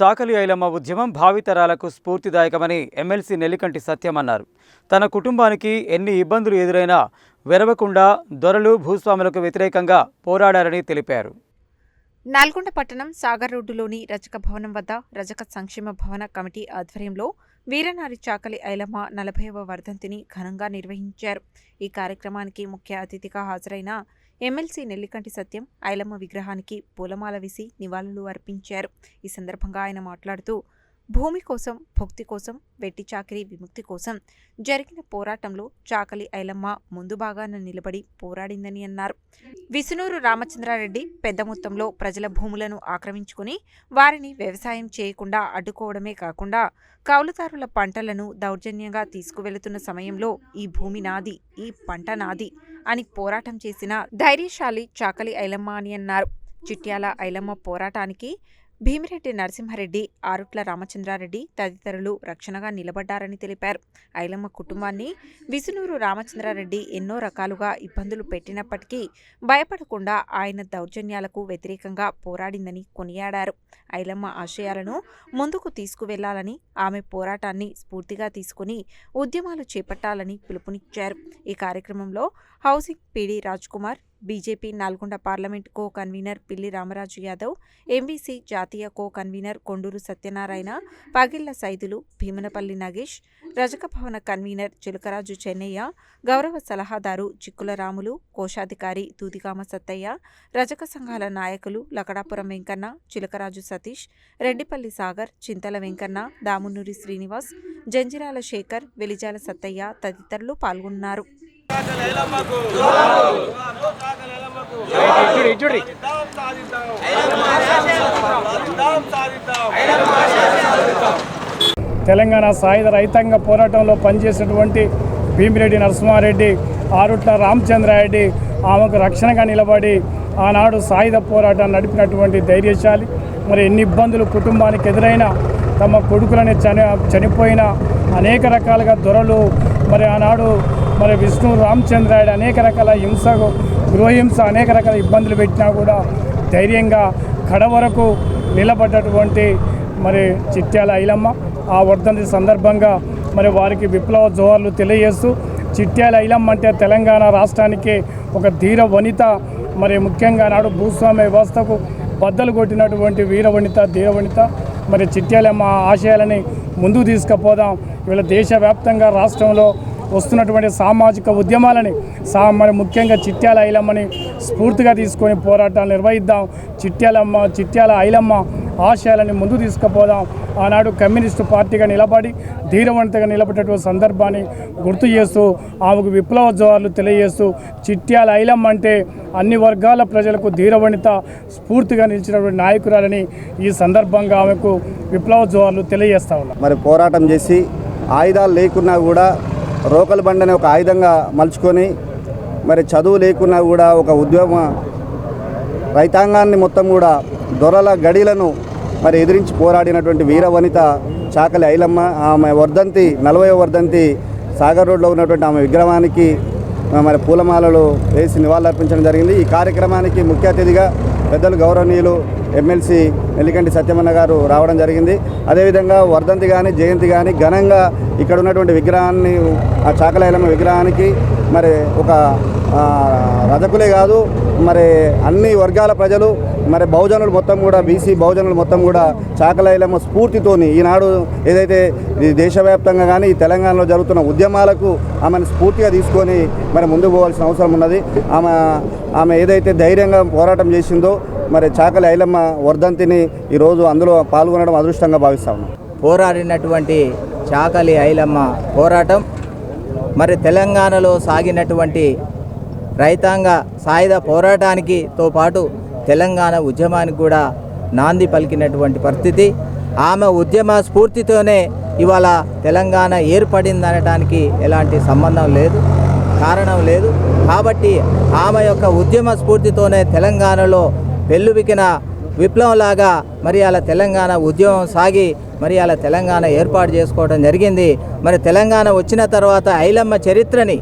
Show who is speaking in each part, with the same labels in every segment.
Speaker 1: చాకలి ఐలమ్మ ఉద్యమం భావితరాలకు స్ఫూర్తిదాయకమని ఎమ్మెల్సీ నెల్లికంటి సత్యం అన్నారు. తన కుటుంబానికి ఎన్ని ఇబ్బందులు ఎదురైనా వెరవకుండా దొరలు భూస్వాములకు వ్యతిరేకంగా పోరాడారని తెలిపారు.
Speaker 2: నల్గొండ పట్టణం సాగర్ రోడ్డులోని రజక భవనం వద్ద రజక సంక్షేమ భవన కమిటీ ఆధ్వర్యంలో వీరనారి చాకలి ఐలమ్మ నలభైవ వర్ధంతిని ఘనంగా నిర్వహించారు. ఈ కార్యక్రమానికి ముఖ్య అతిథిగా హాజరైన ఎమ్మెల్సీ నెల్లికంటి సత్యం ఐలమ్మ విగ్రహానికి పూలమాల వేసి నివాళులు అర్పించారు. ఈ సందర్భంగా ఆయన మాట్లాడుతూ భూమి కోసం భక్తి కోసం వెట్టి చాకిరి విముక్తి కోసం జరిగిన పోరాటంలో చాకలి ఐలమ్మ ముందు భాగాన నిలబడి పోరాడిందని అన్నారు. విసునూరు రామచంద్రారెడ్డి పెద్ద మొత్తంలో ప్రజల భూములను ఆక్రమించుకుని వారిని వ్యవసాయం చేయకుండా అడ్డుకోవడమే కాకుండా కౌలుదారుల పంటలను దౌర్జన్యంగా తీసుకువెళుతున్న సమయంలో ఈ భూమి నాది ఈ పంట నాది అని పోరాటం చేసిన ధైర్యశాలి చాకలి ఐలమ్మ అని అన్నారు. చిట్యాల ఐలమ్మ పోరాటానికి భీమిరెడ్డి నరసింహారెడ్డి ఆరుట్ల రామచంద్రారెడ్డి తదితరులు రక్షణగా నిలబడ్డారని తెలిపారు. ఐలమ్మ కుటుంబాన్ని విసునూరు రామచంద్రారెడ్డి ఎన్నో రకాలుగా ఇబ్బందులు పెట్టినప్పటికీ భయపడకుండా ఆయన దౌర్జన్యాలకు వ్యతిరేకంగా పోరాడిందని కొనియాడారు. ఐలమ్మ ఆశయాలను ముందుకు తీసుకువెళ్ళాలని ఆమె పోరాటాన్ని స్ఫూర్తిగా తీసుకుని ఉద్యమాలు చేపట్టాలని పిలుపునిచ్చారు. ఈ కార్యక్రమంలో housing PD Kumar BJP Nalgonda parliament co convener Pilli Ramaraju Yadav MBC జాతీయ కో కన్వీనర్ కొండూరు సత్యనారాయణ పగిళ్ళ సైదులు భీమనపల్లి నగేష్ రజక భవన కన్వీనర్ చిలకరాజు చెన్నయ్య గౌరవ సలహాదారు చిక్కుల రాములు కోశాధికారి దూదిగామ సత్తయ్య రజక సంఘాల నాయకులు లకడాపురం వెంకన్న చిలకరాజు సతీష్ రెడ్డిపల్లి సాగర్ చింతల వెంకన్న దామునూరి శ్రీనివాస్ జంజిరాల శేఖర్ వెలిజాల సత్తయ్య తదితరులు పాల్గొన్నారు.
Speaker 3: తెలంగాణ సాయుధ రైతాంగ పోరాటంలో పనిచేసినటువంటి భీమిరెడ్డి నరసింహారెడ్డి ఆరుట్ల రామచంద్రారెడ్డి ఆమెకు రక్షణగా నిలబడి ఆనాడు సాయుధ పోరాటాన్ని నడిపినటువంటి ధైర్యశాలి. మరి ఎన్ని ఇబ్బందులు కుటుంబానికి ఎదురైనా తమ కొడుకులని చని చనిపోయిన అనేక రకాలుగా దొరలు మరి ఆనాడు మరి విష్ణు రామచంద్రాయుడు అనేక రకాల హింసకు గృహహింస అనేక రకాల ఇబ్బందులు పెట్టినా కూడా ధైర్యంగా కడ వరకు నిలబడ్డటువంటి మరి చిట్యాల ఐలమ్మ ఆ వర్ధంతి సందర్భంగా మరి వారికి విప్లవ జోహార్లు తెలియజేస్తూ చిట్యాల ఐలమ్మ అంటే తెలంగాణ రాష్ట్రానికి ఒక ధీర వనిత మరి ముఖ్యంగా నాడు భూస్వామ్య వ్యవస్థకు బద్దలు కొట్టినటువంటి వీర వనిత వనిత. మరి చిట్యాలమ్మ ఆశయాలని ముందుకు తీసుకుపోదాం. వీళ్ళ దేశవ్యాప్తంగా రాష్ట్రంలో వస్తున్నటువంటి సామాజిక ఉద్యమాలని సా మరి ముఖ్యంగా చిట్యాల ఐలమ్మని స్ఫూర్తిగా తీసుకొని పోరాటాలు నిర్వహిద్దాం. చిట్యాలమ్మ చిట్యాల ఐలమ్మ ఆశయాలని ముందు తీసుకుపోదాం. ఆనాడు కమ్యూనిస్టు పార్టీగా నిలబడి ధీరవంతగా నిలబడేటువంటి సందర్భాన్ని గుర్తు చేస్తూ ఆమెకు విప్లవ జోహార్లు తెలియజేస్తూ చిట్యాల ఐలమ్మ అంటే అన్ని వర్గాల ప్రజలకు ధీరవనిత స్ఫూర్తిగా నిలిచినటువంటి నాయకురాలని ఈ సందర్భంగా ఆమెకు విప్లవ జోహార్లు తెలియజేస్తా ఉన్నారు
Speaker 4: మరి పోరాటం చేసి ఆయుధాలు లేకున్నా కూడా రోకలు బండని ఒక ఆయుధంగా మలుచుకొని మరి చదువు లేకున్నా కూడా ఒక ఉద్యమ రైతాంగాన్ని మొత్తం కూడా దొరల గడిలను మరి ఎదిరించి పోరాడినటువంటి వీర వనిత చాకలి ఐలమ్మ ఆమె వర్ధంతి నలభై వర్ధంతి సాగర్ రోడ్లో ఉన్నటువంటి ఆమె విగ్రహానికి మరి పూలమాలలు వేసి నివాళులర్పించడం జరిగింది. ఈ కార్యక్రమానికి ముఖ్య అతిథిగా పెద్దలు గౌరవనీయులు ఎమ్మెల్సీ నెల్లికంటి సత్యమన్న గారు రావడం జరిగింది. అదేవిధంగా వర్ధంతి కానీ జయంతి కానీ ఘనంగా ఇక్కడ ఉన్నటువంటి విగ్రహాన్ని ఆ చాకలైలమ్మ విగ్రహానికి మరి ఒక రథకులే రజకులే కాదు మరి అన్ని వర్గాల ప్రజలు మరి బహుజనులు మొత్తం కూడా బీసీ బహుజనులు మొత్తం కూడా చాకలైలమ్మ స్ఫూర్తితోని ఈనాడు ఏదైతే ఈ దేశవ్యాప్తంగా కానీ తెలంగాణలో జరుగుతున్న ఉద్యమాలకు ఆమెను స్ఫూర్తిగా తీసుకొని మరి ముందుకు పోవాల్సిన అవసరం ఉన్నది. ఆమె ఆమె ఏదైతే ధైర్యంగా పోరాటం చేసిందో మరి చాకలి ఐలమ్మ వర్ధంతిని ఈరోజు అందులో పాల్గొనడం అదృష్టంగా భావిస్తాము
Speaker 5: పోరాడినటువంటి చాకలి ఐలమ్మ పోరాటం మరి తెలంగాణలో సాగినటువంటి రైతాంగ సాయుధ పోరాటానికి తో పాటు తెలంగాణ ఉద్యమానికి కూడా నాంది పలికినటువంటి పరిస్థితి. ఆమె ఉద్యమ స్ఫూర్తితోనే ఇవాళ తెలంగాణ ఏర్పడిందనడానికి ఎలాంటి సంబంధం లేదు కారణం లేదు. కాబట్టి ఆమె యొక్క ఉద్యమ స్ఫూర్తితోనే తెలంగాణలో పెళ్ళుబికిన విప్లవంలాగా మరి అలా తెలంగాణ ఉద్యమం సాగి మరి అలా తెలంగాణ ఏర్పాటు చేసుకోవడం జరిగింది. మరి తెలంగాణ వచ్చిన తర్వాత ఐలమ్మ చరిత్రని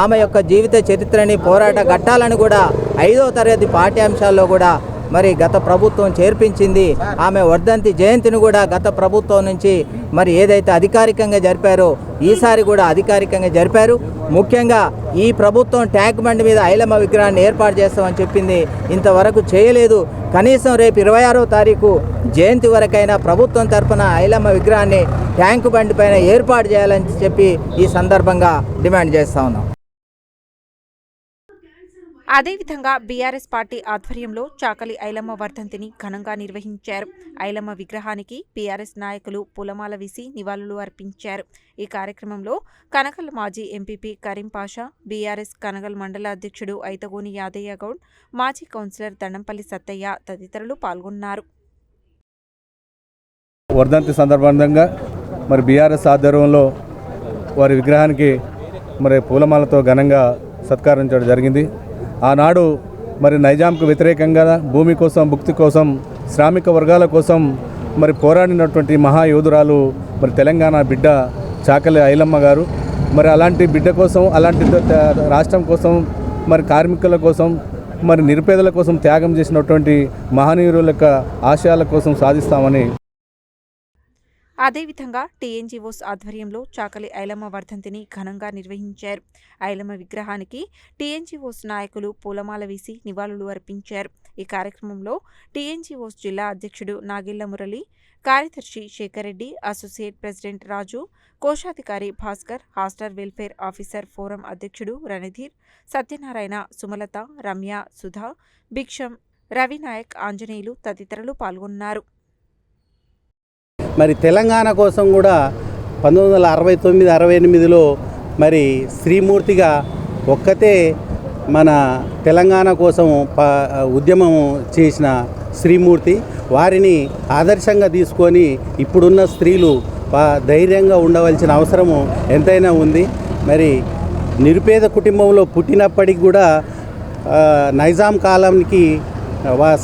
Speaker 5: ఆమె యొక్క జీవిత చరిత్రని పోరాట ఘట్టాలను కూడా ఐదో తరగతి పాఠ్యాంశాల్లో కూడా మరి గత ప్రభుత్వం చేర్పించింది. ఆమె వర్ధంతి జయంతిని కూడా గత ప్రభుత్వం నుంచి మరి ఏదైతే అధికారికంగా జరిపారో ఈసారి కూడా అధికారికంగా జరిపారు. ముఖ్యంగా ఈ ప్రభుత్వం ట్యాంక్ బండి మీద ఐలమ్మ విగ్రహాన్ని ఏర్పాటు చేస్తామని చెప్పింది. ఇంతవరకు చేయలేదు. కనీసం రేపు ఇరవై ఆరో తారీఖు జయంతి వరకైనా ప్రభుత్వం తరఫున ఐలమ్మ విగ్రహాన్ని ట్యాంక్ బండి పైన ఏర్పాటు చేయాలని చెప్పి ఈ సందర్భంగా డిమాండ్ చేస్తా ఉన్నాం.
Speaker 2: అదేవిధంగా బీఆర్ఎస్ పార్టీ ఆధ్వర్యంలో చాకలి ఐలమ్మ వర్ధంతిని ఘనంగా నిర్వహించారు. ఐలమ్మ విగ్రహానికి బీఆర్ఎస్ నాయకులు పూలమాల వేసి నివాళులు అర్పించారు. ఈ కార్యక్రమంలో కనకల్ మాజీ ఎంపీపీ కరీం పాషా బీఆర్ఎస్ కనగల్ మండల అధ్యక్షుడు ఐతగోని యాదయ్య గౌడ్ మాజీ కౌన్సిలర్ దండంపల్లి సత్తయ్య తదితరులు పాల్గొన్నారు.
Speaker 6: వర్ధంతి సందర్భంగా మరి బీఆర్ఎస్ ఆధ్వర్యంలో వారి విగ్రహానికి మరి పూలమాలతో ఘనంగా సత్కరించడం జరిగింది. ఆనాడు మరి నైజాంకు వ్యతిరేకంగా భూమి కోసం భుక్తి కోసం శ్రామిక వర్గాల కోసం మరి పోరాడినటువంటి మహాయోధురాలు మరి తెలంగాణ బిడ్డ చాకలి ఐలమ్మ గారు. మరి అలాంటి బిడ్డ కోసం అలాంటి రాష్ట్రం కోసం మరి కార్మికుల కోసం మరి నిరుపేదల కోసం త్యాగం చేసినటువంటి మహనీయుల యొక్క ఆశయాల కోసం సాధిస్తామని
Speaker 2: అదేవిధంగా టీఎన్జీఓస్ ఆధ్వర్యంలో చాకలి ఐలమ్మ వర్ధంతిని ఘనంగా నిర్వహించారు. ఐలమ్మ విగ్రహానికి టీఎన్జీఓస్ నాయకులు పూలమాల వేసి నివాళులు అర్పించారు. ఈ కార్యక్రమంలో టీఎన్జీఓస్ జిల్లా అధ్యక్షుడు నాగిళ్ళ మురళి కార్యదర్శి శేఖర్ రెడ్డి అసోసియేట్ ప్రెసిడెంట్ రాజు కోశాధికారి Bhaskar hostel welfare officer forum అధ్యక్షుడు రణధీర్ సత్యనారాయణ సుమలత రమ్య సుధా భిక్షం రవినాయక్ ఆంజనేయులు తదితరులు పాల్గొన్నారు.
Speaker 7: మరి తెలంగాణ కోసం కూడా పంతొమ్మిది వందల అరవై తొమ్మిది అరవై ఎనిమిదిలో మరి శ్రీమూర్తిగా ఒక్కతే మన తెలంగాణ కోసం ప ఉద్యమం చేసిన శ్రీమూర్తి. వారిని ఆదర్శంగా తీసుకొని ఇప్పుడున్న స్త్రీలు ధైర్యంగా ఉండవలసిన అవసరము ఎంతైనా ఉంది. మరి నిరుపేద కుటుంబంలో పుట్టినప్పటికి కూడా నైజాం కాలానికి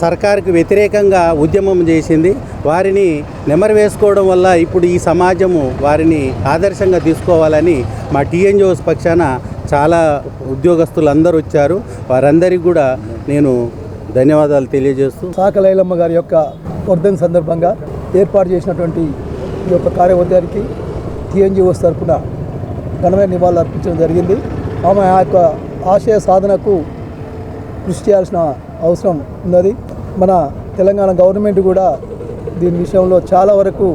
Speaker 7: సర్కారుకు వ్యతిరేకంగా ఉద్యమం చేసింది. వారిని నెమరు వేసుకోవడం వల్ల ఇప్పుడు ఈ సమాజము వారిని ఆదర్శంగా తీసుకోవాలని మా టీఎన్జిఓస్ పక్షాన చాలా ఉద్యోగస్తులు అందరూ వచ్చారు. వారందరికీ కూడా నేను ధన్యవాదాలు తెలియజేస్తూ
Speaker 8: సాకలైలమ్మ గారి యొక్క వర్ధన్ సందర్భంగా ఏర్పాటు చేసినటువంటి ఈ యొక్క కార్యవర్గానికి టీఎన్జిఓస్ తరఫున ఘనమైన నివాళులు అర్పించడం జరిగింది. ఆమె ఆ యొక్క ఆశయ సాధనకు కృషి చేయాల్సిన అవసరం ఉన్నది. మన తెలంగాణ గవర్నమెంట్ కూడా దీని విషయంలో చాలా వరకు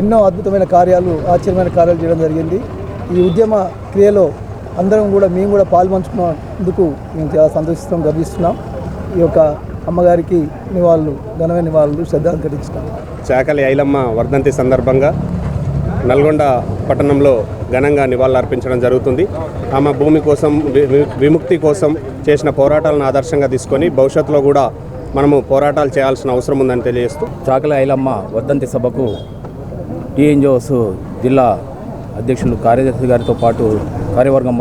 Speaker 8: ఎన్నో అద్భుతమైన కార్యాలు ఆశ్చర్యమైన కార్యాలు చేయడం జరిగింది. ఈ ఉద్యమ క్రియలో అందరం కూడా మేము కూడా పాల్పంచుకున్నందుకు మేము చాలా సంతోషిస్తాం గర్విస్తున్నాం. ఈ యొక్క అమ్మగారికి నివాళులు ఘనమైన నివాళులు శ్రద్ధాంకరించినాం
Speaker 9: చాకలి ఐలమ్మ వర్ధంతి సందర్భంగా నల్గొండ పట్టణంలో ఘనంగా నివాళులర్పించడం జరుగుతుంది. ఆమె భూమి కోసం వి- వి- విముక్తి కోసం చేసిన పోరాటాలను ఆదర్శంగా తీసుకొని భవిష్యత్తులో కూడా మనము పోరాటాలు చేయాల్సిన అవసరం ఉందని తెలియజేస్తూ.
Speaker 10: చాకలి ఐలమ్మ వర్ధంతి సభకు టీఎన్జిఓస్ జిల్లా అధ్యక్షులు కార్యదర్శి గారితో పాటు కార్యవర్గం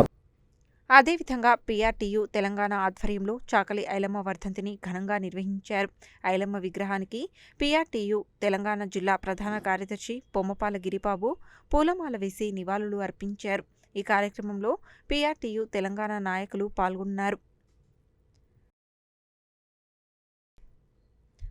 Speaker 2: అదేవిధంగా పీఆర్టీయు తెలంగాణ ఆధ్వర్యంలో చాకలి ఐలమ్మ వర్ధంతిని ఘనంగా నిర్వహించారు. ఐలమ్మ విగ్రహానికి పీఆర్టీయు తెలంగాణ జిల్లా ప్రధాన కార్యదర్శి పొమ్మపాల గిరిబాబు పూలమాల వేసి నివాళులు అర్పించారు. ఈ కార్యక్రమంలో పిఆర్టీయు తెలంగాణ నాయకులు పాల్గొన్నారు.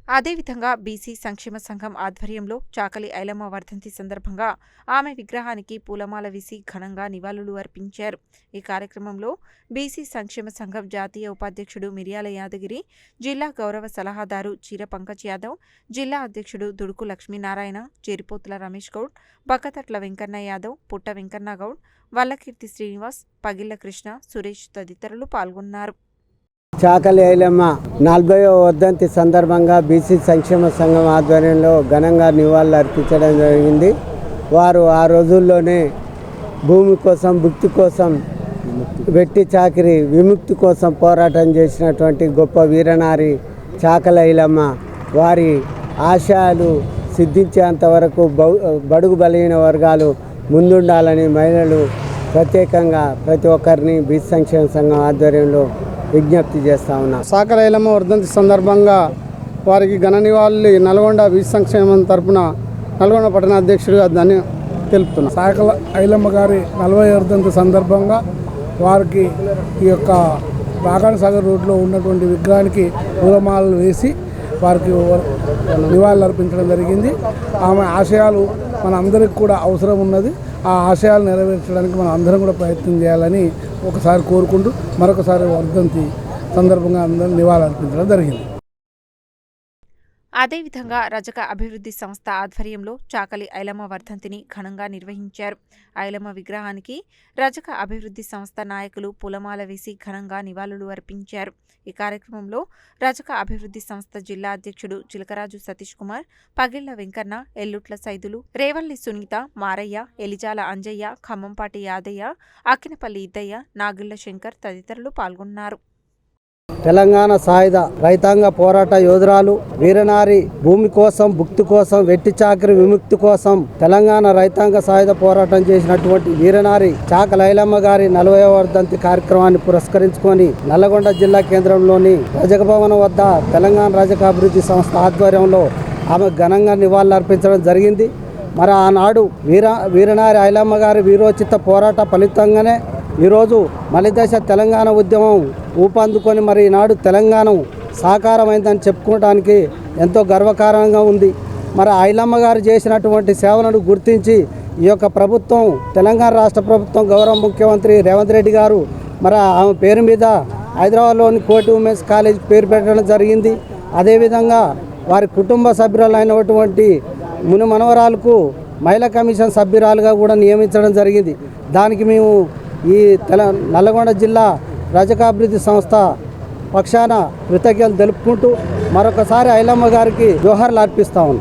Speaker 2: అదేవిధంగా బీసీ సంక్షేమ సంఘం ఆధ్వర్యంలో చాకలి ఐలమ్మ వర్ధంతి సందర్భంగా ఆమె విగ్రహానికి పూలమాల వేసి ఘనంగా నివాళులు అర్పించారు. ఈ కార్యక్రమంలో బీసీ సంక్షేమ సంఘం జాతీయ ఉపాధ్యక్షుడు మిర్యాల యాదగిరి జిల్లా గౌరవ సలహాదారు చీర పంకజ్ యాదవ్ జిల్లా అధ్యక్షుడు దుడుకు లక్ష్మీనారాయణ చేరిపోతుల రమేష్ గౌడ్ బక్కతట్ల వెంకన్న యాదవ్ పుట్ట వెంకన్న గౌడ్ వల్లకీర్తి శ్రీనివాస్ పగిళ్ళ కృష్ణ సురేష్ తదితరులు పాల్గొన్నారు.
Speaker 11: చాకలి ఐలమ్మ నలభై వర్ధంతి సందర్భంగా బీసీ సంక్షేమ సంఘం ఆధ్వర్యంలో ఘనంగా నివాళులు అర్పించడం జరిగింది. వారు ఆ రోజుల్లోనే భూమి కోసం భుక్తి కోసం వెట్టి చాకిరి విముక్తి కోసం పోరాటం చేసినటువంటి గొప్ప వీరనారి చాకలి ఐలమ్మ వారి ఆశయాలు సిద్ధించేంత వరకు బడుగు బలహీన వర్గాలు ముందుండాలని మహిళలు ప్రత్యేకంగా ప్రతి ఒక్కరిని బీసీ సంక్షేమ సంఘం ఆధ్వర్యంలో విజ్ఞప్తి చేస్తా ఉన్నా.
Speaker 3: సాకరైలమ్మ వర్ధంతి సందర్భంగా వారికి ఘన నివాళులు నల్గొండ వీ సంక్షేమం తరపున నల్గొండ పట్టణ అధ్యక్షుడిగా దాన్ని తెలుపుతున్నా. సాకల ఐలమ్మ గారి నలభై వర్ధంతి సందర్భంగా వారికి ఈ యొక్క రాగాణ సాగర్ రోడ్లో ఉన్నటువంటి విగ్రహానికి పూలమాలలు వేసి వారికి నివాళులు అర్పించడం జరిగింది. ఆమె ఆశయాలు మన అందరికి కూడా అవసరం ఉన్నది. ఆ ఆశయాలు నెరవేర్చడానికి మనం అందరం కూడా ప్రయత్నం చేయాలని ఒకసారి కోరుకుంటూ మరొకసారి వర్ధంతి సందర్భంగా అందరం నివాళులు అర్పించడం జరిగింది.
Speaker 2: అదేవిధంగా రజక అభివృద్ధి సంస్థ ఆధ్వర్యంలో చాకలి ఐలమ్మ వర్ధంతిని ఘనంగా నిర్వహించారు. ఐలమ్మ విగ్రహానికి రజక అభివృద్ధి సంస్థ నాయకులు పూలమాల వేసి ఘనంగా నివాళులు అర్పించారు. ఈ కార్యక్రమంలో రజక అభివృద్ధి సంస్థ జిల్లా అధ్యక్షుడు చిలకరాజు సతీష్ కుమార్ పగిళ్ళ వెంకన్న ఎల్లుట్ల సైదులు రేవల్లి సునీత మారయ్య ఎలిజాల అంజయ్య ఖమ్మంపాటి యాదయ్య అక్కినపల్లి ఇద్దయ్య నాగిళ్ళ శంకర్ తదితరులు పాల్గొన్నారు.
Speaker 11: తెలంగాణ సాయుధ రైతాంగ పోరాట యోధురాలు వీరనారి భూమి కోసం భుక్తి కోసం వెట్టి చాకరి విముక్తి కోసం తెలంగాణ రైతాంగ సాయుధ పోరాటం చేసినటువంటి వీరనారి చాక లైలమ్మ గారి నలభై వర్ధంతి కార్యక్రమాన్ని పురస్కరించుకొని నల్లగొండ జిల్లా కేంద్రంలోని రజకభవనం వద్ద తెలంగాణ రజక అభివృద్ధి సంస్థ ఆధ్వర్యంలో ఆమె ఘనంగా నివాళులర్పించడం జరిగింది. మరి ఆనాడు వీర వీరనారి ఐలమ్మ గారి వీరోచిత పోరాట ఫలితంగానే ఈరోజు మలిదశ తెలంగాణ ఉద్యమం ఊపందుకొని మరి ఈనాడు తెలంగాణ సాకారమైందని చెప్పుకోవడానికి ఎంతో గర్వకారణంగా ఉంది. మరి ఐలమ్మ గారు చేసినటువంటి సేవలను గుర్తించి ఈ యొక్క ప్రభుత్వం తెలంగాణ రాష్ట్ర ప్రభుత్వం గౌరవ ముఖ్యమంత్రి రేవంత్ రెడ్డి గారు మరి ఆమె పేరు మీద హైదరాబాద్లోని కోటి ఉమెన్స్ కాలేజ్ పేరు పెట్టడం జరిగింది. అదేవిధంగా వారి కుటుంబ సభ్యురాలైనటువంటి ముని మనవరాలకు మహిళా కమిషన్ సభ్యురాలుగా కూడా నియమించడం జరిగింది. దానికి మేము ఈ తెల నల్లగొండ జిల్లా రజకాభివృద్ధి సంస్థ పక్షాన కృతజ్ఞతలు తెలుపుకుంటూ మరొకసారి ఐలమ్మ గారికి జోహార్లు అర్పిస్తా ఉన్నాం.